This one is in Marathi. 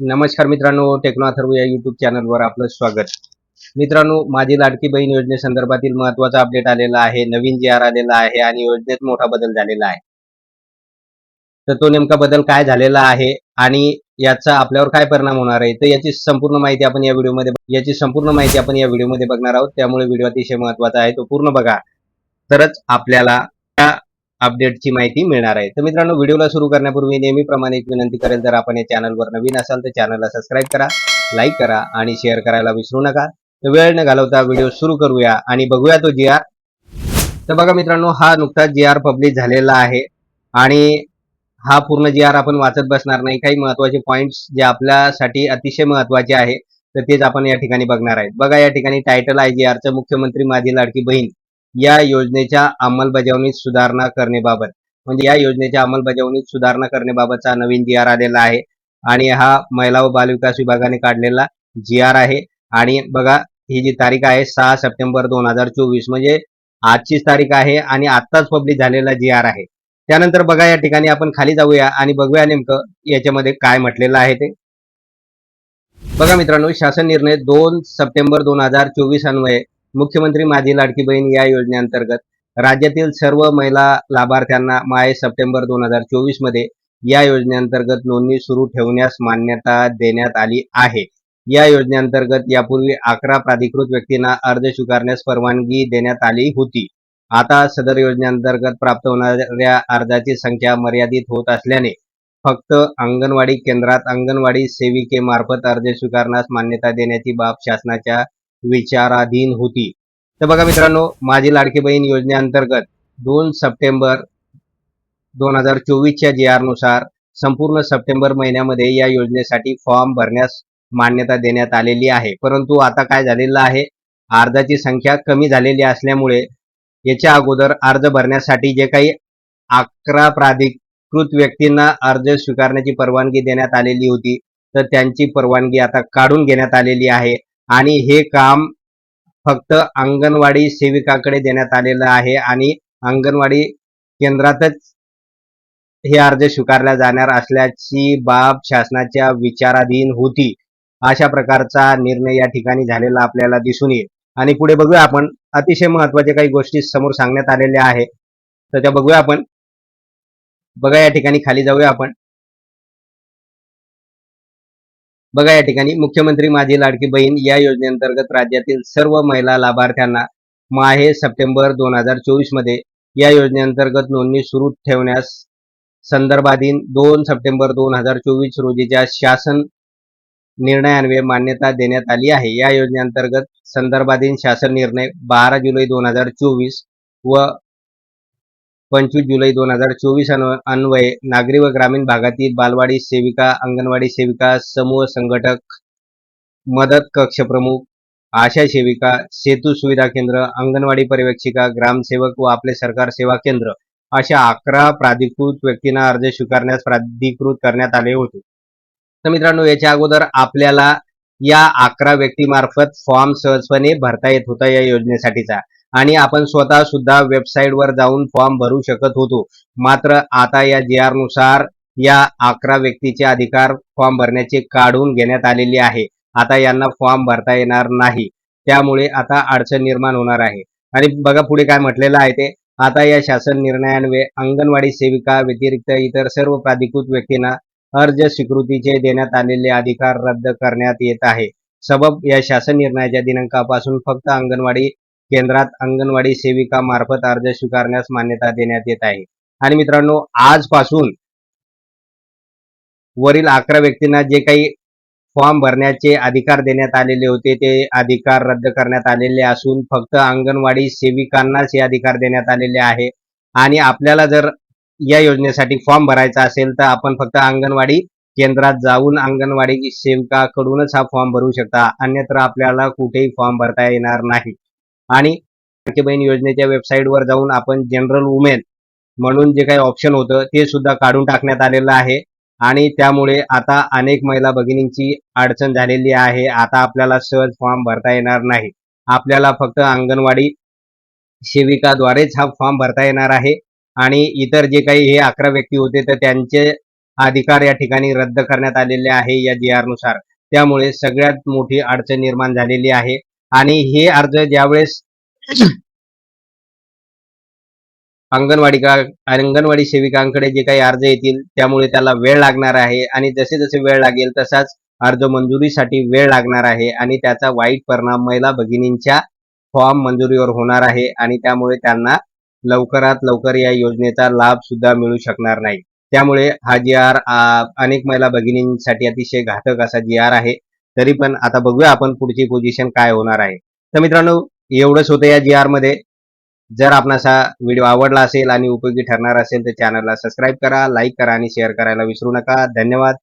नमस्कार मित्रांनो टेक्नो अथर्व या युट्यूब चॅनलवर आपलं स्वागत. मित्रांनो माझी लाडकी बहीण योजनेसंदर्भातील महत्त्वाचा अपडेट आलेला आहे नवीन जी आर आलेला आहे आणि योजनेत मोठा बदल झालेला आहे. तर तो नेमका बदल काय झालेला आहे आणि याचा आपल्यावर काय परिणाम होणार आहे तर याची संपूर्ण माहिती आपण या व्हिडिओमध्ये याची संपूर्ण माहिती आपण या व्हिडिओमध्ये बघणार आहोत. त्यामुळे व्हिडिओ अतिशय महत्त्वाचा आहे तो पूर्ण बघा. तरच आपल्याला त्या अपडेटची माहिती मिळणार आहे. तर मित्रांनो व्हिडिओला सुरू करण्यापूर्वी नेहमीप्रमाणे एक विनंती करेल जर आपण या चॅनलवर नवीन असाल तर चॅनलला सबस्क्राईब करा लाईक करा आणि शेअर करायला विसरू नका. तर वेळ न घालवता व्हिडिओ सुरू करूया आणि बघूया तो जी आर तर बघा मित्रांनो हा नुकताच जी आर पब्लिश झालेला आहे आणि हा पूर्ण जी आर आपण वाचत बसणार नाही. काही महत्त्वाचे पॉईंट्स जे आपल्यासाठी अतिशय महत्त्वाचे आहे तर तेच आपण या ठिकाणी बघणार आहेत बघा या ठिकाणी टायटल आहे जी आरचं मुख्यमंत्री माझी लाडकी बहीण. या योजनेच्या अंमलबजावणीत सुधारणा करण्याबाबत. म्हणजे या योजनेच्या अंमलबजावणीत सुधारणा करण्याबाबतचा नवीन जी आर आलेला आहे. आणि हा महिला व बालविकास विभागाने काढलेला जी आर आहे. आणि बघा ही जी तारीख आहे सहा सप्टेंबर दोन हजार चोवीस. म्हणजे आजचीच तारीख आहे आणि आत्ताच पब्लिक झालेला जी आर आहे. त्यानंतर बघा या ठिकाणी आपण खाली जाऊया आणि बघूया नेमकं याच्यामध्ये काय म्हटलेलं आहे ते. बघा मित्रांनो शासन निर्णय दोन सप्टेंबर दोन हजार चोवीस अन्वये. मुख्यमंत्री माझी लाडकी बहीण या योजनेअंतर्गत राज्यातील सर्व महिला लाभार्थ्यांना माय सप्टेंबर दोन हजार चोवीसमध्ये या योजनेअंतर्गत नोंदणी सुरू ठेवण्यास मान्यता देण्यात आली आहे. या योजनेअंतर्गत यापूर्वी अकरा प्राधिकृत व्यक्तींना अर्ज स्वीकारण्यास परवानगी देण्यात आली होती. आता सदर योजनेअंतर्गत प्राप्त होणाऱ्या अर्जाची संख्या मर्यादित होत असल्याने फक्त अंगणवाडी केंद्रात अंगणवाडी सेविकेमार्फत अर्ज स्वीकारण्यास मान्यता देण्याची बाब शासनाच्या विचाराधीन होती. तर बघा मित्रांनो माझी लाडकी बहीण योजनेअंतर्गत दोन सप्टेंबर दोन हजार चोवीसच्या जी आरनुसार संपूर्ण सप्टेंबर महिन्यामध्ये या योजनेसाठी फॉर्म भरण्यास मान्यता देण्यात आलेली आहे. परंतु आता काय झालेलं आहे? अर्जाची संख्या कमी झालेली असल्यामुळे याच्या अगोदर अर्ज भरण्यासाठी जे काही अकरा प्राधिकृत व्यक्तींना अर्ज स्वीकारण्याची परवानगी देण्यात आलेली होती तर त्यांची परवानगी आता काढून घेण्यात आलेली आहे. आणि हे काम फक्त अंगणवाडी सेविकाकडे देण्यात आलेलं आहे आणि अंगणवाडी केंद्रातच हे अर्ज स्वीकारल्या जाणार असल्याची बाब शासनाच्या विचाराधीन होती. अशा प्रकारचा निर्णय या ठिकाणी झालेला आपल्याला दिसून येईल. आणि पुढे बघूया आपण. अतिशय महत्त्वाच्या काही गोष्टी समोर सांगण्यात आलेल्या आहे तर त्या बघूया आपण. बघा या ठिकाणी खाली जाऊया आपण. बघा या ठिकाणी मुख्यमंत्री माझी लाडकी बहीण या योजनेअंतर्गत राज्यातील सर्व महिला लाभार्थ्यांना माहे सप्टेंबर दोन हजार चोवीसमध्ये या योजनेअंतर्गत नोंदणी सुरू ठेवण्यास संदर्भाधीन दोन सप्टेंबर दोन हजार चोवीस रोजीच्या शासन निर्णयान्वये मान्यता देण्यात आली आहे. या योजनेअंतर्गत संदर्भाधीन शासन निर्णय बारा जुलै दोन हजार चोवीस व पंचवीस जुलै दोन हजार चोवीस अन्वये नागरी व ग्रामीण भागातील बालवाडी सेविका अंगणवाडी सेविका समूह संघटक मदत कक्ष प्रमुख आशा सेविका सेतू सुविधा केंद्र अंगणवाडी पर्यवेक्षिका ग्रामसेवक व आपले सरकार सेवा केंद्र अशा अकरा प्राधिकृत व्यक्तींना अर्ज स्वीकारण्यास प्राधिकृत करण्यात आले होते. तर मित्रांनो याच्या अगोदर आपल्याला या अकरा व्यक्तीमार्फत फॉर्म सहजपणे भरता येत होता या योजनेसाठीचा. आणि आपण स्वतः सुद्धा वेबसाईटवर जाऊन फॉर्म भरू शकत होतो. मात्र आता या जी आरनुसार या अकरा व्यक्तीचे अधिकार फॉर्म भरण्याचे काढून घेण्यात आलेले आहे. आता यांना फॉर्म भरता येणार नाही. त्यामुळे आता अडचण निर्माण होणार आहे. आणि बघा पुढे काय म्हटलेलं आहे ते. आता या शासन निर्णयान्वये अंगणवाडी सेविका व्यतिरिक्त इतर सर्व प्राधिकृत व्यक्तींना अर्ज स्वीकृतीचे देण्यात आलेले अधिकार रद्द करण्यात येत आहे. सबब या शासन निर्णयाच्या दिनांकापासून फक्त अंगणवाडी केंद्रात अंगणवाडी सेविका मार्फत अर्ज स्वीकारण्यास मान्यता देण्यात येत आहे. आणि मित्रांनो आजपासून वरील अकरा व्यक्तींना जे काही फॉर्म भरण्याचे अधिकार देण्यात आलेले होते ते अधिकार रद्द करण्यात आलेले असून फक्त अंगणवाडी सेविकांनाच हे अधिकार देण्यात आलेले आहे. आणि आपल्याला जर या योजनेसाठी फॉर्म भरायचा असेल तर आपण फक्त अंगणवाडी केंद्रात जाऊन अंगणवाडी सेविकाकडूनच हा फॉर्म भरू शकता. अन्यत्र आपल्याला कुठेही फॉर्म भरता येणार नाही. आणि लाडकी बहीण योजनेच्या वेबसाईटवर जाऊन आपण जनरल वुमेन म्हणून जे काही ऑप्शन होतं ते सुद्धा काढून टाकण्यात आलेलं आहे. आणि त्यामुळे आता अनेक महिला भगिनींची अडचण झालेली आहे. आता आपल्याला सहज फॉर्म भरता येणार नाही. आपल्याला फक्त अंगणवाडी सेविकाद्वारेच हा फॉर्म भरता येणार आहे. आणि इतर जे काही हे अकरा व्यक्ती होते तर त्यांचे अधिकार या ठिकाणी रद्द करण्यात आलेले आहे या जी आरनुसार त्यामुळे सगळ्यात मोठी अडचण निर्माण झालेली आहे. आणि हे अर्ज ज्यावेळेस अंगणवाडी का अंगणवाडी सेविकांकडे जे काही अर्ज येतील त्यामुळे त्याला वेळ लागणार आहे. आणि जसे जसे वेळ लागेल तसाच अर्ज मंजुरीसाठी वेळ लागणार आहे. आणि त्याचा वाईट परिणाम महिला भगिनींच्या फॉर्म मंजुरीवर होणार आहे. आणि त्यामुळे त्यांना लवकरात लवकर या योजनेचा लाभ सुद्धा मिळू शकणार नाही. त्यामुळे हा जी आर अनेक महिला भगिनींसाठी अतिशय घातक असा जी आर आहे. तरी पण आता बघूया आपण पुढची पोझिशन काय होणार आहे. तर मित्रांनो एवढंच होतं या जी आरमध्ये. जर आपणास हा व्हिडिओ आवडला असेल आणि उपयोगी ठरणार असेल तर चॅनलला सबस्क्राईब करा लाईक करा आणि शेअर करायला विसरू नका. धन्यवाद.